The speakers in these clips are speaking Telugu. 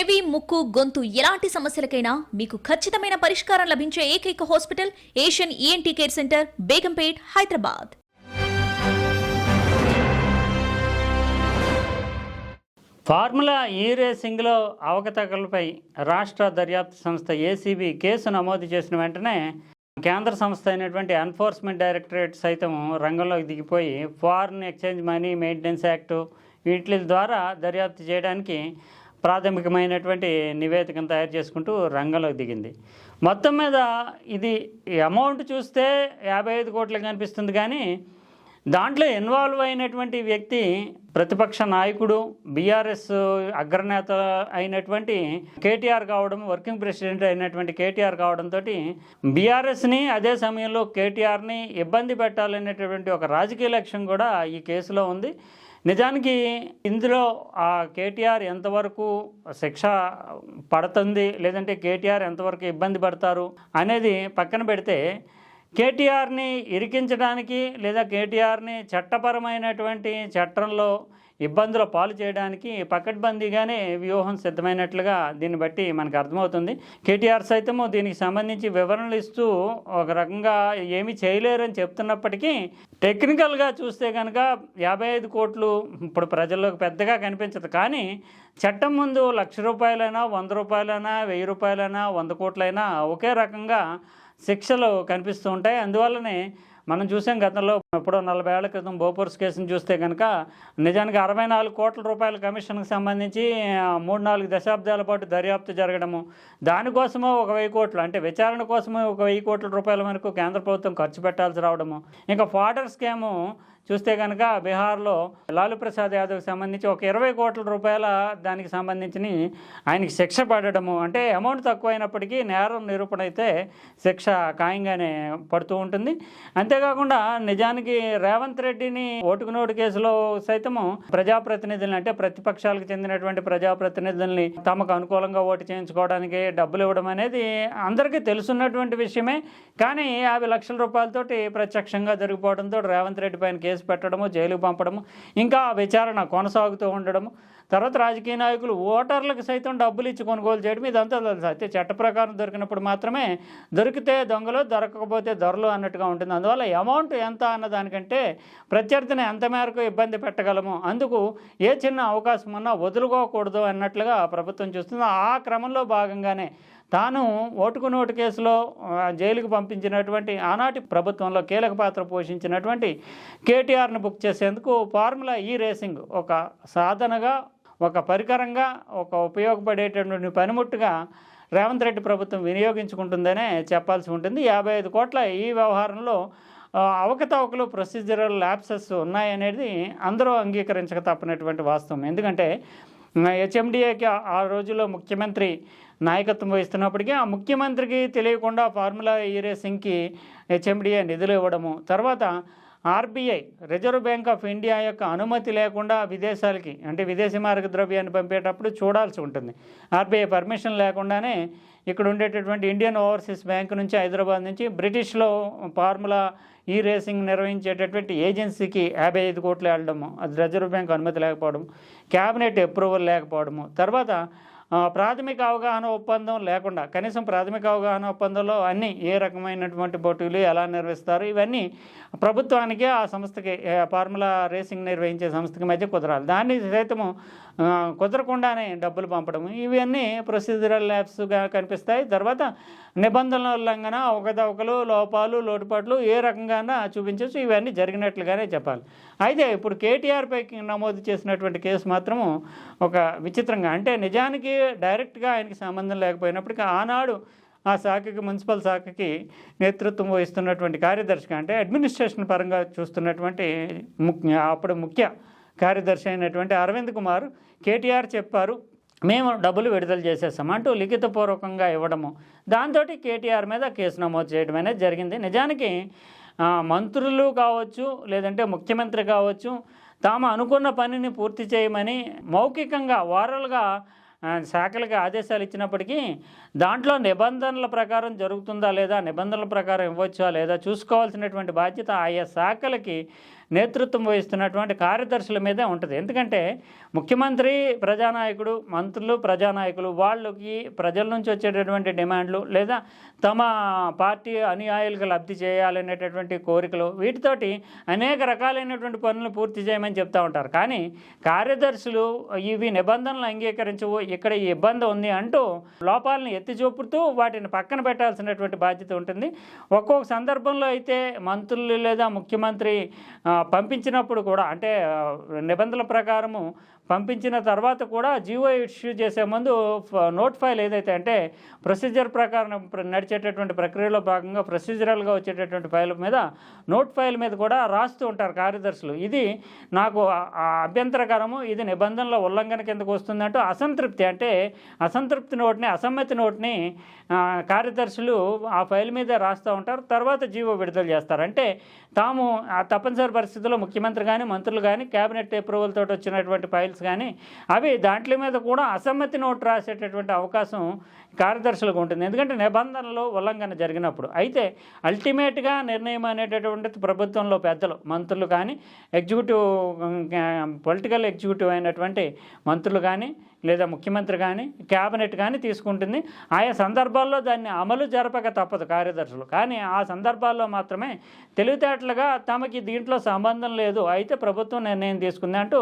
చెవి ముక్కు గొంతు ఎలాంటి సమస్యలకైనా మీకు ఖచ్చితమైన పరిష్కారం లభించే ఏకైక hospital Asian ENT care center Begumpet Hyderabad. Formula E రేసింగ్లో అవకతవకలపై రాష్ట్ర దర్యాప్తు సంస్థ ఏసీబీ కేసు నమోదు చేసిన వెంటనే కేంద్ర సంస్థ అయినటువంటి ఎన్ఫోర్స్మెంట్ డైరెక్టరేట్ సైతం రంగంలోకి దిగిపోయి foreign exchange money maintenance act వీటి ద్వారా దర్యాప్తు చేయడానికి ప్రాథమికమైనటువంటి నివేదికను తయారు చేసుకుంటూ రంగంలోకి దిగింది. మొత్తం మీద ఇది అమౌంట్ చూస్తే యాభై ఐదు కోట్లు కనిపిస్తుంది కానీ దాంట్లో ఇన్వాల్వ్ అయినటువంటి వ్యక్తి ప్రతిపక్ష నాయకుడు బీఆర్ఎస్ అగ్రనేత అయినటువంటి కేటీఆర్ కావడం వర్కింగ్ ప్రెసిడెంట్ అయినటువంటి కేటీఆర్ కావడంతో బీఆర్ఎస్ని అదే సమయంలో కేటీఆర్ని ఇబ్బంది పెట్టాలనేటటువంటి ఒక రాజకీయ లక్ష్యం కూడా ఈ కేసులో ఉంది. నిజానికి ఇందులో ఆ కేటీఆర్ ఎంతవరకు శిక్ష పడుతుంది లేదంటే కేటీఆర్ ఎంతవరకు ఇబ్బంది పడతారు అనేది పక్కన పెడితే కేటీఆర్ని ఇరికించడానికి లేదా కేటీఆర్ని చట్టపరమైనటువంటి చట్టంలో ఇబ్బందుల పాలు చేయడానికి పకడ్బందీగానే వ్యూహం సిద్ధమైనట్లుగా దీన్ని బట్టి మనకు అర్థమవుతుంది. కేటీఆర్ సైతము దీనికి సంబంధించి వివరణలు ఇస్తూ ఒక రకంగా ఏమీ చేయలేరని చెప్తున్నప్పటికీ టెక్నికల్గా చూస్తే కనుక యాభై ఐదు కోట్లు ఇప్పుడు ప్రజల్లోకి పెద్దగా కనిపించదు. కానీ చట్టం ముందు లక్ష రూపాయలైనా వంద రూపాయలైనా వెయ్యి రూపాయలైనా వంద కోట్లైనా ఒకే రకంగా శిక్షలు కనిపిస్తూ ఉంటాయి. అందువల్లనే మనం చూసాం గతంలో ఇప్పుడు నలభై ఏళ్ళ క్రితం బోపర్స్ కేసును చూస్తే కనుక నిజానికి అరవై నాలుగు కోట్ల రూపాయల కమిషన్కి సంబంధించి మూడు నాలుగు దశాబ్దాల పాటు దర్యాప్తు జరగడము. దానికోసమో ఒక వెయ్యి కోట్లు అంటే విచారణ కోసమే ఒక వెయ్యి కోట్ల రూపాయల వరకు కేంద్ర ప్రభుత్వం ఖర్చు పెట్టాల్సి రావడము. ఇంకా ఫాడర్ స్కాము చూస్తే కనుక బీహార్లో లాలూ ప్రసాద్ యాదవ్కి సంబంధించి ఒక ఇరవై కోట్ల రూపాయల దానికి సంబంధించిన ఆయనకి శిక్ష పడడము. అంటే అమౌంట్ తక్కువైనప్పటికీ నేరం నిరూపణ అయితే శిక్ష ఖాయంగానే పడుతూ ఉంటుంది. అంతేకాకుండా నిజానికి రేవంత్ రెడ్డిని ఓటుకు నోటు కేసులో సైతము ప్రజాప్రతినిధులను అంటే ప్రతిపక్షాలకు చెందినటువంటి ప్రజాప్రతినిధుల్ని తమకు అనుకూలంగా ఓటు చేయించుకోవడానికి డబ్బులు ఇవ్వడం అనేది అందరికీ తెలుసున్నటువంటి విషయమే. కానీ యాభై లక్షల రూపాయలతోటి ప్రత్యక్షంగా జరిగిపోవడంతో రేవంత్ రెడ్డి పైన కేసు పెట్టడము జైలుకు పంపడము ఇంకా విచారణ కొనసాగుతూ ఉండడము తర్వాత రాజకీయ నాయకులు ఓటర్లకు సైతం డబ్బులు ఇచ్చి కొనుగోలు చేయడం ఇదంతా తెలుసు అయితే చట్ట ప్రకారం దొరికినప్పుడు మాత్రమే దొరికితే దొంగలు దొరకకపోతే దొరలు అన్నట్టుగా ఉంటుంది. అందువల్ల అమౌంట్ ఎంత అన్న దానికంటే ప్రత్యర్థిని ఎంత మేరకు ఇబ్బంది పెట్టగలము? అందుకు ఏ చిన్న అవకాశం ఉన్నా వదులుకోకూడదు అన్నట్లుగా ప్రభుత్వం చూస్తుంది. ఆ క్రమంలో భాగంగానే తాను ఓటుకు నోటు కేసులో జైలుకు పంపించినటువంటి ఆనాటి ప్రభుత్వంలో కీలక పాత్ర పోషించినటువంటి కేటీఆర్ను బుక్ చేసేందుకు ఫార్ములా ఈ రేసింగ్ ఒక సాధనగా ఒక పరికరంగా ఒక ఉపయోగపడేటటువంటి పనిముట్టుగా రేవంత్ రెడ్డి ప్రభుత్వం వినియోగించుకుంటుందనే చెప్పాల్సి ఉంటుంది. యాభై ఐదు కోట్ల ఈ వ్యవహారంలో అవకతవకలు ప్రొసీజరల్ ల్యాప్సెస్ ఉన్నాయనేది అందరూ అంగీకరించక తప్పనటువంటి వాస్తవం. ఎందుకంటే హెచ్ఎండిఏకి ఆ రోజుల్లో ముఖ్యమంత్రి నాయకత్వం వహిస్తున్నప్పటికీ ఆ ముఖ్యమంత్రికి తెలియకుండా ఫార్ములా ఈ రేసింగ్కి హెచ్ఎండిఏ నిధులు ఇవ్వడము తర్వాత RBI reserve bank of India యొక్క అనుమతి లేకుండా విదేశాలకి అంటే విదేశీ మార్గ ద్రవ్యాన్ని పంపేటప్పుడు చూడాల్సి ఉంటుంది. ఆర్బీఐ పర్మిషన్ లేకుండానే ఇక్కడ ఉండేటటువంటి ఇండియన్ ఓవర్సీస్ బ్యాంక్ నుంచి హైదరాబాద్ నుంచి బ్రిటిష్లో ఫార్ములా ఈ రేసింగ్ నిర్వహించేటటువంటి ఏజెన్సీకి యాభై ఐదు కోట్లు వెళ్ళడము. అది రిజర్వ్ బ్యాంక్ అనుమతి లేకపోవడం క్యాబినెట్ అప్రూవల్ లేకపోవడము. తర్వాత ప్రాథమిక అవగాహన ఒప్పందం లేకుండా కనీసం ప్రాథమిక అవగాహన ఒప్పందంలో అన్ని ఏ రకమైనటువంటి పోటీలు ఎలా నిర్వహిస్తారు ఇవన్నీ ప్రభుత్వానికి ఆ సంస్థకి ఫార్ములా రేసింగ్ నిర్వహించే సంస్థకి మధ్య కుదరాలి. దాన్ని సైతము కుదరకుండానే డబ్బులు పంపడం ఇవన్నీ ప్రొసీజరల్ ల్యాబ్స్గా కనిపిస్తాయి. తర్వాత నిబంధనల ఉల్లంఘన అవకతవకలు లోపాలు లోటుపాట్లు ఏ రకంగానా చూపించవచ్చు ఇవన్నీ జరిగినట్లుగానే చెప్పాలి. అయితే ఇప్పుడు కేటీఆర్ పైకి నమోదు చేసినటువంటి కేసు మాత్రము ఒక విచిత్రంగా అంటే నిజానికి డైరెక్ట్గా ఆయనకి సంబంధం లేకపోయినప్పటికీ ఆనాడు ఆ శాఖకి మున్సిపల్ శాఖకి నేతృత్వం వహిస్తున్నటువంటి కార్యదర్శిగా అంటే అడ్మినిస్ట్రేషన్ పరంగా చూస్తున్నటువంటి ముఖ్య అప్పుడు ముఖ్య కార్యదర్శి అయినటువంటి అరవింద్ కుమార్ కేటీఆర్ చెప్పారు మేము డబ్బులు విడుదల చేసేసాం అంటూ లిఖితపూర్వకంగా ఇవ్వడము. దాంతో కేటీఆర్ మీద కేసు నమోదు చేయడం అనేది జరిగింది. నిజానికి మంత్రులు కావచ్చు లేదంటే ముఖ్యమంత్రి కావచ్చు తాము అనుకున్న పనిని పూర్తి చేయమని మౌఖికంగా వారలుగా శాఖలకి శాఖలకు ఆదేశాలు ఇచ్చినప్పటికీ దాంట్లో నిబంధనల ప్రకారం జరుగుతుందా లేదా నిబంధనల ప్రకారం ఇవ్వచ్చా లేదా చూసుకోవాల్సినటువంటి బాధ్యత ఆయా శాఖలకి నేతృత్వం వహిస్తున్నటువంటి కార్యదర్శుల మీదే ఉంటుంది. ఎందుకంటే ముఖ్యమంత్రి ప్రజానాయకుడు మంత్రులు ప్రజానాయకులు వాళ్ళకి ప్రజల నుంచి వచ్చేటటువంటి డిమాండ్లు లేదా తమ పార్టీ అనుయాయులకు లబ్ధి చేయాలనేటటువంటి కోరికలు వీటితోటి అనేక రకాలైనటువంటి పనులు పూర్తి చేయమని చెప్తా ఉంటారు. కానీ కార్యదర్శులు ఇవి నిబంధనలు అంగీకరించవు ఇక్కడ ఈ ఇబ్బంది ఉంది అంటూ లోపాలను ఎత్తి చూపుతూ వాటిని పక్కన పెట్టాల్సినటువంటి బాధ్యత ఉంటుంది. ఒక్కొక్క సందర్భంలో అయితే మంత్రులు లేదా ముఖ్యమంత్రి పంపించినప్పుడు కూడా అంటే నిబంధనల ప్రకారము పంపించిన తర్వాత కూడా జీవో ఇష్యూ చేసే ముందు నోట్ ఫైల్ ఏదైతే అంటే ప్రొసీజర్ ప్రకారం ప్ర- నడిచేటటువంటి ప్రక్రియలో భాగంగా ప్రొసీజరల్గా వచ్చేటటువంటి ఫైల్ మీద నోట్ ఫైల్ మీద కూడా రాస్తూ ఉంటారు కార్యదర్శులు. ఇది నాకు అభ్యంతరకరము. ఇది నిబంధనల ఉల్లంఘన కిందకు వస్తుందంటూ అసంతృప్తి. అంటే అసంతృప్తి నోట్ని అసమ్మతి నోట్ని కార్యదర్శులు ఆ ఫైల్ మీద రాస్తూ ఉంటారు. తర్వాత జీవో విడుదల చేస్తారు. అంటే తాము ఆ తప్పనిసరి పరిస్థితుల్లో ముఖ్యమంత్రి కానీ మంత్రులు కానీ కేబినెట్ అప్రూవల్ తోటి వచ్చినటువంటి ఫైల్స్ కానీ అవి దాంట్ల మీద కూడా అసమ్మతి నోట్ రాసేటటువంటి అవకాశం కార్యదర్శులకు ఉంటుంది. ఎందుకంటే నిబంధనలు ఉల్లంఘన జరిగినప్పుడు అయితే అల్టిమేట్గా నిర్ణయం అనేటటువంటిది ప్రభుత్వంలో పెద్దలు మంత్రులు కానీ ఎగ్జిక్యూటివ్ పొలిటికల్ ఎగ్జిక్యూటివ్ అయినటువంటి మంత్రులు కానీ లేదా ముఖ్యమంత్రి కానీ క్యాబినెట్ కానీ తీసుకుంటుంది. ఆయా సందర్భాల్లో దాన్ని అమలు జరపక తప్పదు కార్యదర్శులు. కానీ ఆ సందర్భాల్లో మాత్రమే తెలివితేటలుగా తమకి దీంట్లో సంబంధం లేదు. అయితే ప్రభుత్వం నిర్ణయం తీసుకుంది అంటూ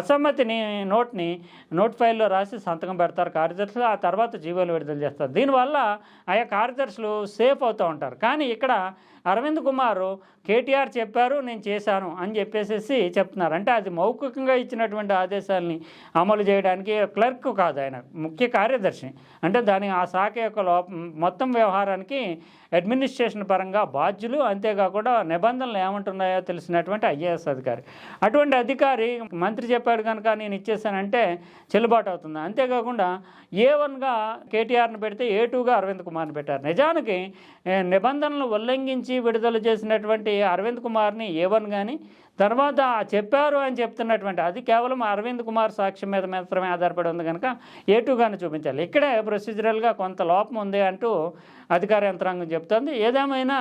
అసమ్మతిని నోట్ని నోట్ ఫైల్లో రాసి సంతకం పెడతారు కార్యదర్శులు. ఆ తర్వాత జీవోలు విడుదల చేస్తారు. దీనివల్ల ఆయా కార్యదర్శులు సేఫ్ అవుతూ ఉంటారు. కానీ ఇక్కడ అరవింద్ కుమార్ కేటీఆర్ చెప్పారు నేను చేశాను అని చెప్పేసి చెప్తున్నారు. అంటే అది మౌఖికంగా ఇచ్చినటువంటి ఆదేశాలని అమలు చేయడానికి క్లర్క్ కాదు ఆయన ముఖ్య కార్యదర్శి. అంటే దాని ఆ శాఖ యొక్క లోప మొత్తం వ్యవహారానికి అడ్మినిస్ట్రేషన్ పరంగా బాధ్యులు అంతేకాకుండా నిబంధనలు ఏమంటున్నాయో తెలిసినటువంటి ఐఏఎస్ అధికారి. అటువంటి అధికారి మంత్రి చెప్పాడు కనుక నేను ఇచ్చేసానంటే చెల్లుబాటు అవుతుంది. అంతేకాకుండా ఏ వన్గా కేటీఆర్ని పెడితే ఏ టూగా అరవింద్ కుమార్ని పెట్టారు. నిజానికి నిబంధనలు ఉల్లంఘించి విడుదల చేసినటువంటి అరవింద్ కుమార్ని ఏ వన్ కానీ తర్వాత చెప్పారు అని చెప్తున్నటువంటి అది కేవలం అరవింద్ కుమార్ సాక్ష్యం మీద మాత్రమే ఆధారపడి ఉంది కనుక ఏ చూపించాలి. ఇక్కడే ప్రొసీజరల్గా కొంత లోపం ఉంది అంటూ అధికార యంత్రాంగం చెప్తోంది. ఏదేమైనా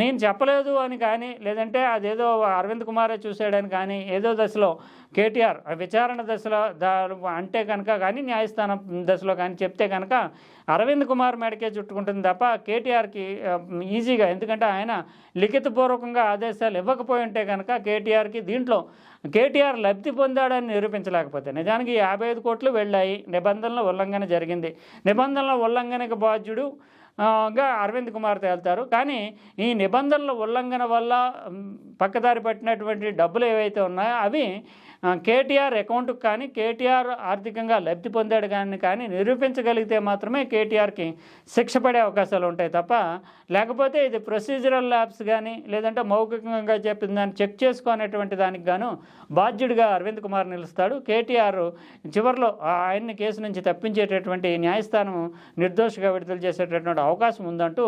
నేను చెప్పలేదు అని కానీ లేదంటే అదేదో అరవింద్ కుమారే చూశాడని కానీ ఏదో దశలో కేటీఆర్ విచారణ దశలో అంటే కనుక కానీ న్యాయస్థానం దశలో కానీ చెప్తే కనుక అరవింద్ కుమార్ మెడకే చుట్టుకుంటుంది తప్ప కేటీఆర్కి ఈజీగా ఎందుకంటే ఆయన లిఖితపూర్వకంగా ఆదేశాలు ఇవ్వకపోయి ఉంటే కనుక కేటీఆర్ కేటీఆర్కి దీంట్లో కేటీఆర్ లబ్ధి పొందాడని నిరూపించలేకపోతే నిజానికి యాభై ఐదు కోట్లు వెళ్ళాయి. నిబంధనల ఉల్లంఘన జరిగింది. నిబంధనల ఉల్లంఘనకు బాధ్యుడు గా అరవింద్ కుమార్ తేల్తారు కానీ ఈ నిబంధనల ఉల్లంఘన వల్ల పక్కదారి పట్టినటువంటి డబ్బులు ఏవైతే ఉన్నాయో అవి కేటీఆర్ అకౌంట్కి కానీ కేటీఆర్ ఆర్థికంగా లబ్ధి పొందాడు కానీ కానీ నిరూపించగలిగితే మాత్రమే కేటీఆర్కి శిక్ష పడే అవకాశాలు ఉంటాయి తప్ప లేకపోతే ఇది ప్రొసీజరల్ ల్యాబ్స్ కానీ లేదంటే మౌఖికంగా చెప్పిన దాన్ని చెక్ చేసుకునేటువంటి దానికి గాను బాధ్యుడిగా అరవింద్ కుమార్ నిలుస్తాడు. కేటీఆర్ చివరిలో ఆయన్ని కేసు నుంచి తప్పించేటటువంటి న్యాయస్థానం నిర్దోషిగా విడుదల చేసేటటువంటి అవకాశం ఉందంటూ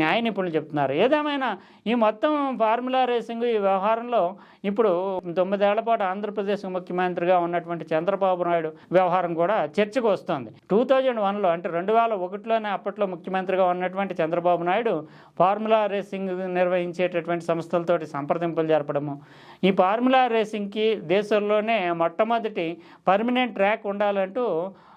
న్యాయ నిపుణులు చెప్తున్నారు. ఏదేమైనా ఈ మొత్తం ఫార్ములా రేసింగ్ ఈ వ్యవహారంలో ఇప్పుడు తొమ్మిదేళ్ళ పాటు ఆంధ్రప్రదేశ్ ముఖ్యమంత్రిగా ఉన్నటువంటి చంద్రబాబు నాయుడు వ్యవహారం కూడా చర్చకు వస్తుంది. టూ థౌజండ్ వన్లో అంటే రెండు వేల ఒకటిలోనే అప్పట్లో ముఖ్యమంత్రిగా ఉన్నటువంటి చంద్రబాబు నాయుడు ఫార్ములా రేసింగ్ నిర్వహించేటటువంటి సంస్థలతోటి సంప్రదింపులు జరపడము. ఈ ఫార్ములా రేసింగ్కి దేశంలోనే మొట్టమొదటి పర్మనెంట్ ట్రాక్ ఉండాలంటూ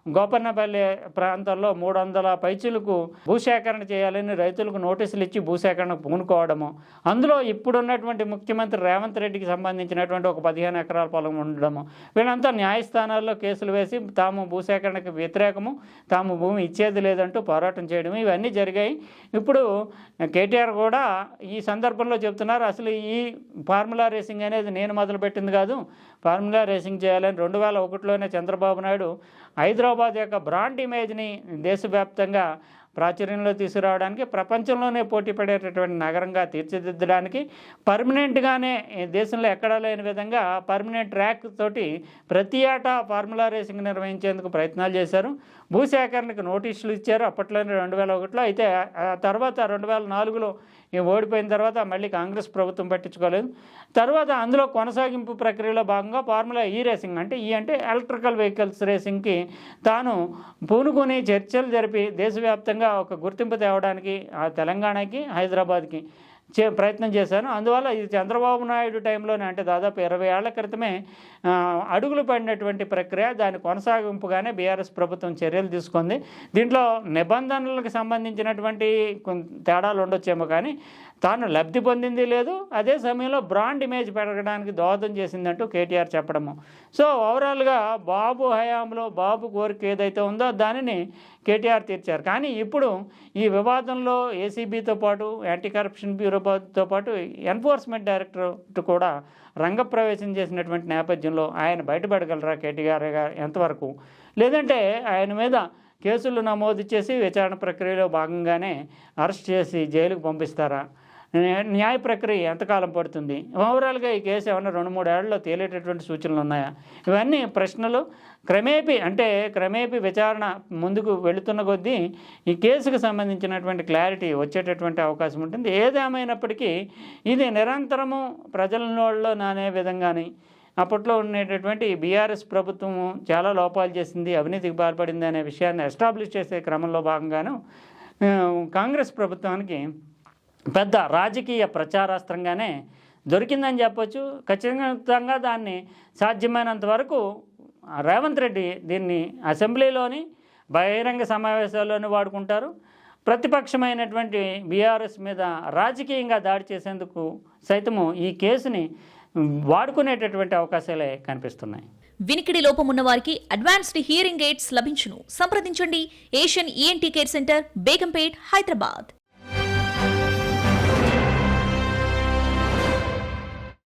గోపన్నపల్లి ప్రాంతాల్లో మూడు వందల పైచులకు భూసేకరణ చేయాలని రైతులకు నోటీసులు ఇచ్చి భూసేకరణకు పూనుకోవడము. అందులో ఇప్పుడున్నటువంటి ముఖ్యమంత్రి రేవంత్ రెడ్డికి సంబంధించినటువంటి ఒక పదిహేను ఎకరాల పొలం ఉండడము. వీళ్ళంతా న్యాయస్థానాల్లో కేసులు వేసి తాము భూసేకరణకు వ్యతిరేకము తాము భూమి ఇచ్చేది లేదంటూ పోరాటం చేయడం ఇవన్నీ జరిగాయి. ఇప్పుడు కేటీఆర్ కూడా ఈ సందర్భంలో చెప్తున్నారు అసలు ఈ ఫార్ములా రేసింగ్ అనేది నేను మొదలుపెట్టింది కాదు. ఫార్ములా రేసింగ్ చేయాలని రెండు వేల ఒకటిలోనే చంద్రబాబు నాయుడు హైదరాబాద్ యొక్క బ్రాండ్ ఇమేజ్ని దేశవ్యాప్తంగా ప్రాచుర్యంలో తీసుకురావడానికి ప్రపంచంలోనే పోటీ పడేటటువంటి నగరంగా తీర్చిదిద్దడానికి పర్మనెంట్గానే దేశంలో ఎక్కడా లేని విధంగా పర్మనెంట్ ట్రాక్ తోటి ప్రతి ఏటా ఫార్ములా రేసింగ్ నిర్వహించేందుకు ప్రయత్నాలు చేశారు. భూసేకరణకు నోటీసులు ఇచ్చారు. అప్పట్లోనే రెండు వేల ఒకటిలో అయితే ఆ తర్వాత రెండు వేల నాలుగులో ఈ ఓడిపోయిన తర్వాత మళ్ళీ కాంగ్రెస్ ప్రభుత్వం పట్టించుకోలేదు. తర్వాత అందులో కొనసాగింపు ప్రక్రియలో భాగంగా ఫార్ములా ఈ రేసింగ్ అంటే ఈ అంటే ఎలక్ట్రికల్ వెహికల్స్ రేసింగ్కి తాను పూనుకొని చర్చలు జరిపి దేశవ్యాప్తంగా ఒక గుర్తింపు తేవడానికి ఆ తెలంగాణకి హైదరాబాద్కి చే ప్రయత్నం చేశాను. అందువల్ల ఇది చంద్రబాబు నాయుడు టైంలోనే అంటే దాదాపు ఇరవై ఏళ్ళ క్రితమే అడుగులు పడినటువంటి ప్రక్రియ దాని కొనసాగింపుగానే బీఆర్ఎస్ ప్రభుత్వం చర్యలు తీసుకుంది. దీంట్లో నిబంధనలకు సంబంధించినటువంటి తేడాలు ఉండొచ్చేమో కానీ తాను లబ్ధి పొందింది లేదు అదే సమయంలో బ్రాండ్ ఇమేజ్ పెరగడానికి దోహదం చేసిందంటూ కేటీఆర్ చెప్పడము. సో ఓవరాల్గా బాబు హయాంలో బాబు కోరిక ఏదైతే ఉందో దానిని కేటీఆర్ తీర్చారు. కానీ ఇప్పుడు ఈ వివాదంలో ఏసీబీతో పాటు యాంటీ కరప్షన్ బ్యూరోతో పాటు ఎన్ఫోర్స్మెంట్ డైరెక్టరేట్ కూడా రంగప్రవేశం చేసినటువంటి నేపథ్యంలో ఆయన బయటపడగలరా కేటీఆర్ గారు ఎంతవరకు? లేదంటే ఆయన మీద కేసులు నమోదు చేసి విచారణ ప్రక్రియలో భాగంగానే అరెస్ట్ చేసి జైలుకు పంపిస్తారా? న్యాయ- ప్రక్రియ ఎంతకాలం పడుతుంది? ఓవరాల్గా ఈ కేసు ఏమైనా రెండు మూడు ఏళ్ళలో తేలేటటువంటి సూచనలు ఉన్నాయా? ఇవన్నీ ప్రశ్నలు. క్రమేపీ అంటే క్రమేపీ విచారణ ముందుకు వెళుతున్న కొద్దీ ఈ కేసుకు సంబంధించినటువంటి క్లారిటీ వచ్చేటటువంటి అవకాశం ఉంటుంది. ఏదేమైనప్పటికీ ఇది నిరంతరము ప్రజల నానే విధంగానే అప్పట్లో ఉండేటటువంటి బీఆర్ఎస్ ప్రభుత్వం చాలా లోపాలు చేసింది అవినీతికి పాల్పడింది అనే విషయాన్ని ఎస్టాబ్లిష్ చేసే క్రమంలో భాగంగాను కాంగ్రెస్ ప్రభుత్వానికి పెద్ద రాజకీయ ప్రచారాస్త్రంగానే దొరికిందని చెప్పొచ్చు. ఖచ్చితంగా దాన్ని సాధ్యమైనంత వరకు రేవంత్ రెడ్డి దీన్ని అసెంబ్లీలోని బహిరంగ సమావేశాల్లోనే వాడుకుంటారు. ప్రతిపక్షమైనటువంటి బీఆర్ఎస్ మీద రాజకీయంగా దాడి చేసేందుకు సైతము ఈ కేసుని వాడుకునేటటువంటి అవకాశాలే కనిపిస్తున్నాయి. వినికిడి లోపం ఉన్న వారికి అడ్వాన్స్డ్ హియరింగ్ ఎయిడ్స్ లభించును. సంప్రదించండి. Asian ENT care center Begumpet Hyderabad.